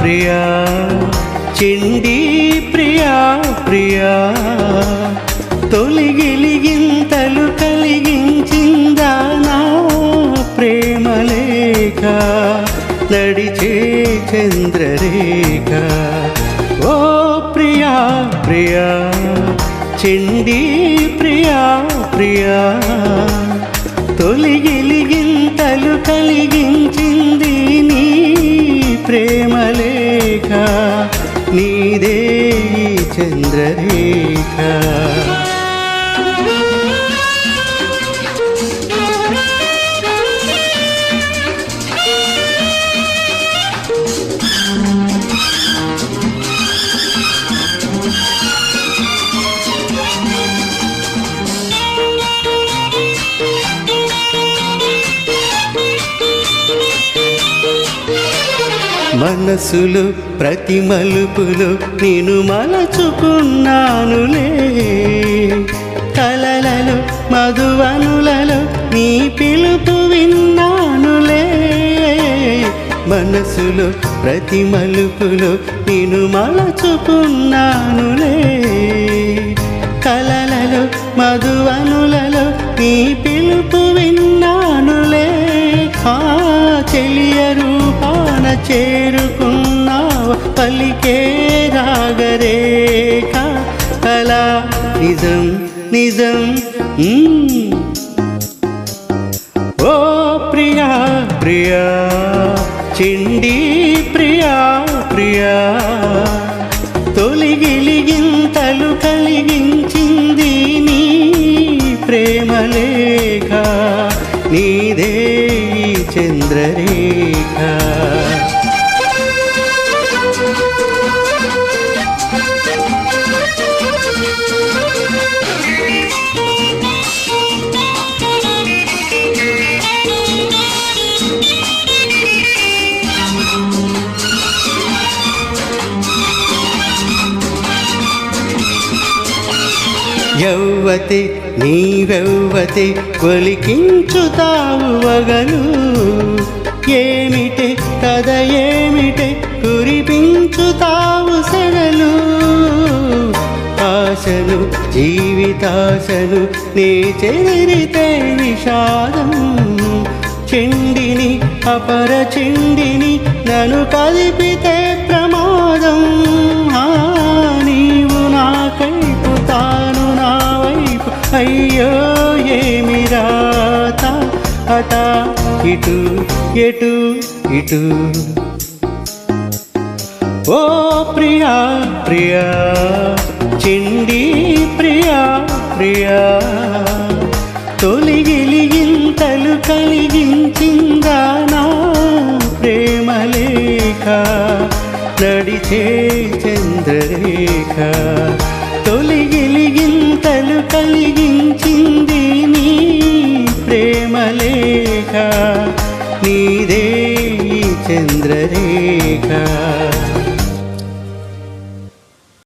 ప్రియా ప్రియా ప్రియా. తొలిగిలిగింతలు కలిగించిందా నా ప్రేమలేఖ నడిచే చంద్రరేఖ. ఓ ప్రియా ప్రియా చెండి ప్రియా ప్రియా. తొలిగిలిగింతలు కలిగించింది నీ ప్రేమలే ప్రేమలేఖ నీదే చంద్రరేఖ. మనసులు ప్రతి మలుపులు నేను మలచుకున్నానులే. కలలలో మధువనులలో నీ పిలుపు విన్నానులే. మనసులో ప్రతి మలుపులు నేను మలచుకున్నానులే. కలలలో మధువనులలో నీ పిలుపు విన్నానులే. ఆ చెలియ చేరుకున్నావ? పలికే రాగరేఖ కళా. నిజం నిజం ఓ ప్రియా ప్రియా చిండి ప్రియా ప్రియా. తొలిగిలిగింతలు కలిగించింది నీ ప్రేమలేఖ నీదే చంద్రరేఖ. యౌవతి నీవెవ్వతి కొలికించుతావు వగలు. ఏమిటి కథ ఏమిటి కురిపించుతావు సెగలు ఆశను జీవితాశను నీ చెరితే విషాదం. చెండిని అపర చెండిని నన్ను కలిపితే ప్రమాదం. అయ్యో ఏమి రాత? అట ఇటు ఎటు ఇటు. ఓ ప్రియా ప్రియా చిండి ప్రియా ప్రియా. తొలిగిలిగింతలు కలిగించిందా నా ప్రేమలేఖ నడిచే చంద్రరేఖ. తొలిగిలిగిల్ కలిగించింది నీ ప్రేమలేఖ నీ